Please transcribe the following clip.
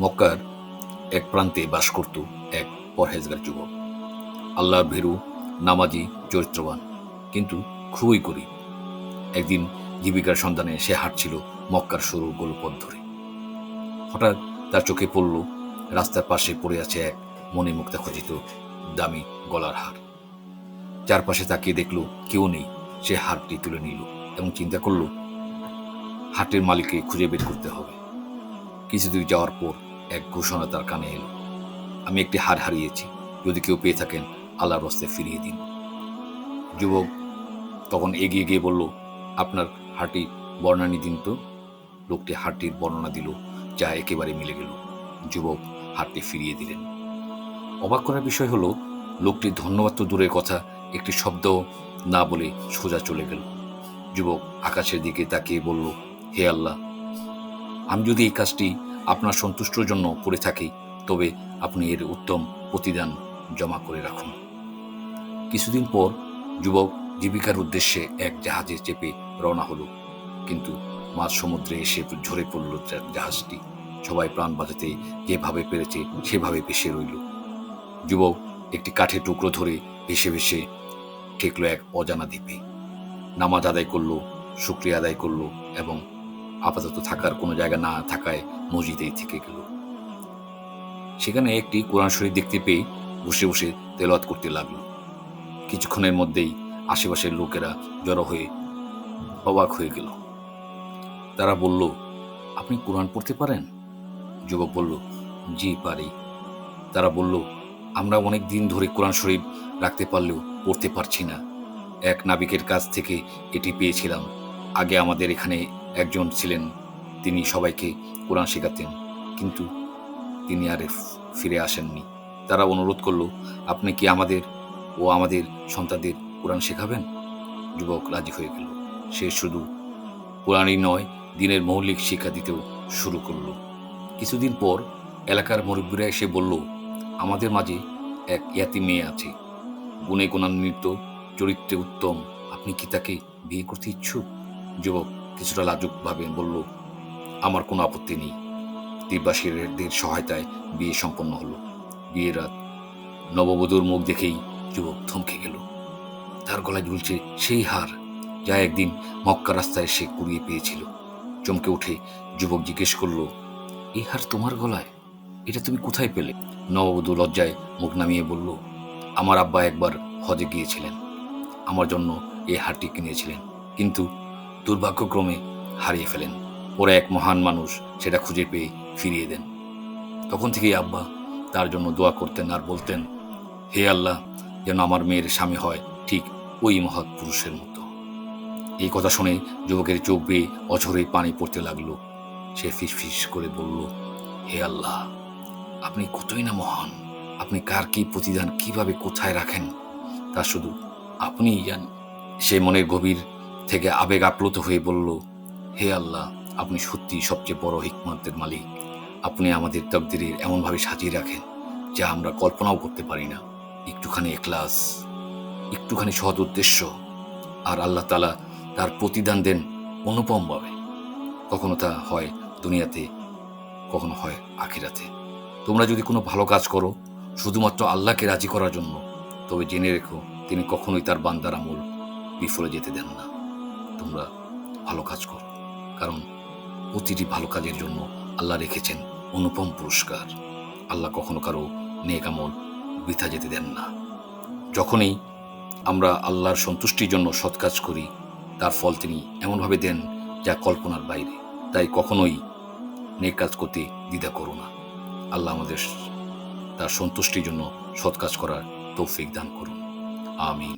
মক্কার এক প্রান্তে বাস করত এক পরহেজগার যুবক। আল্লাহর ভেরু, নামাজি, চরিত্রবান, কিন্তু খুবই গরিব। একদিন জীবিকার সন্ধানে সে হাঁটছিল মক্কার সরু গোলপথ ধরে। হঠাৎ তার চোখে পড়ল, রাস্তার পাশে পড়ে আছে এক মনে মুক্তা খচিত দামি গলার হার। চারপাশে তাকিয়ে দেখল কেউ নেই, সে হারটি তুলে নিল এবং চিন্তা করল, হাটের মালিককে খুঁজে বের করতে হবে। কিছুদূর যাওয়ার পর এক ঘোষণা তার কানে এলো। আমি একটি হার হারিয়েছি। যদি কেউ পেয়ে থাকেন, আল্লাহর রস্তে ফিরিয়ে দিন। যুবক তখন এগিয়ে গিয়ে বলল, আপনার হারটি বর্ণানি দিন তো? লোকটি হারটির বর্ণনা দিল, যা একেবারে মিলে গেল। যুবক হারটি ফিরিয়ে দিলেন। অবাক করার বিষয় হলো, লোকটি ধন্যবাদ তো দূরের কথা, একটি শব্দ না বলে সোজা চলে গেল। যুবক আকাশের দিকে তাকিয়ে বলল, হে আল্লাহ, আমি যদি এই কাজটি আপনার সন্তুষ্টর জন্য করে থাকি, তবে আপনি এর উত্তম প্রতিদান জমা করে রাখুন। কিছুদিন পর যুবক জীবিকার উদ্দেশ্যে এক জাহাজে চেপে রওনা হলো, কিন্তু মাঝ সমুদ্রে এসে ঝরে পড়ল জাহাজটি। সবাই প্রাণ বাঁচাতে যেভাবে পেরেছে সেভাবে ভেসে রইল। যুবক একটি কাঠের টুকরো ধরে ভেসে ভেসে ঠেকলো এক অজানা দ্বীপে। নামাজ আদায় করল, শুক্রিয়া আদায় করল এবং আপাতত থাকার কোনো জায়গা না থাকায় মসজিদেই থেকে গেল। সেখানে একটি কোরআন শরীফ দেখতে পেয়ে বসে বসে তেলাওয়াত করতে লাগল। কিছুক্ষণের মধ্যেই আশেপাশের লোকেরা জড়ো হয়ে অবাক হয়ে গেল। তারা বলল, আপনি কোরআন পড়তে পারেন? যুবক বলল, জি, পারি। তারা বলল, আমরা অনেক দিন ধরে কোরআন শরীফ রাখতে পারলেও পড়তে পারছি না। এক নাবিকের কাছ থেকে এটি পেয়েছিলাম। আগে আমাদের এখানে একজন ছিলেন। তিনি সবাইকে কোরআন শেখাতেন, কিন্তু তিনি আর ফিরে আসেননি। তারা অনুরোধ করল, আপনি কি আমাদের ও আমাদের সন্তানদের কোরআন শেখাবেন? যুবক রাজি হয়ে গেল। সে শুধু কোরআনই নয়, দিনের মৌলিক শিক্ষা দিতেও শুরু করল। কিছুদিন পর এলাকার মুরব্বীরা এসে বলল, আমাদের মাঝে এক ইয়াতি মেয়ে আছে। গুণে গুণান্বিত, চরিত্রে উত্তম। আপনি কি তাকে বিয়ে করতে ইচ্ছুক? যুবক কিছুটা লাজুকভাবে বলল, আমার কোনো আপত্তি নেই। দিব্যাসীরদের সহায়তায় বিয়ে সম্পন্ন হলো। বিয়ের রাত নববধূর মুখ দেখেই যুবক থমকে গেল। তার গলায় ঝুলছে সেই হার যা একদিন মক্কা রাস্তায় সে কুড়িয়ে পেয়েছিল। চমকে উঠে যুবক জিজ্ঞেস করল এই হার তোমার গলায়? এটা তুমি কোথায় পেলে? নববধূ লজ্জায় মুখ নামিয়ে বলল, আমার আব্বা একবার হজে গিয়েছিলেন। আমার জন্য এই হারটি কিনেছিলেন। কিন্তু দুর্ভাগ্যক্রমে হারিয়ে ফেলেন। ওরা এক মহান মানুষ, সেটা খুঁজে পেয়ে ফিরিয়ে দেন। তখন থেকেই আব্বা তার জন্য দোয়া করতেন আর বলতেন, হে আল্লাহ, যেন আমার মেয়ের স্বামী হয় ঠিক ওই মহৎ পুরুষের মতো। এই কথা শুনে যুবকের চোখ বেয়ে অঝরে পানি পড়তে লাগল। সে ফিস ফিস করে বলল, হে আল্লাহ, আপনি কতই না মহান? আপনি কার কী প্রতিদান, কীভাবে কোথায় রাখেন? তা শুধু আপনিই জানেন। সে মনের গভীর থেকে আবেগ আপ্লুত হয়ে বলল, হে আল্লাহ, আপনি সত্যি সবচেয়ে বড় হিকমতের মালিক। আপনি আমাদের তকদিরের এমনভাবে সাজিয়ে রাখেন যা আমরা কল্পনাও করতে পারি না। একটুখানি এক্লাস একটুখানি সৎ উদ্দেশ্য, আর আল্লাহ তালা তার প্রতিদান দেন অনুপমভাবে। কখনো তা হয় দুনিয়াতে, কখনো হয় আখিরাতে। তোমরা যদি কোনো ভালো কাজ করো, শুধুমাত্র আল্লাহকে রাজি করার জন্য, তবে জেনে রেখো, তিনি কখনোই তার বান্দার আমল বিফলে যেতে দেন না। তোমরা ভালো কাজ করো, কারণ প্রতিটি ভালো কাজের জন্য আল্লাহ রেখেছেন অনুপম পুরস্কার। আল্লাহ কখনো কারও নেক আমল বৃথা যেতে দেন না। যখনই আমরা আল্লাহর সন্তুষ্টির জন্য সৎ কাজ করি, তার ফল তিনি এমনভাবে দেন যা কল্পনার বাইরে। তাই কখনোই নেক কাজ করতে দ্বিধা করো না। আল্লাহ আমাদের তার সন্তুষ্টির জন্য সৎ কাজ করার তৌফিক দান করুন। আমিন।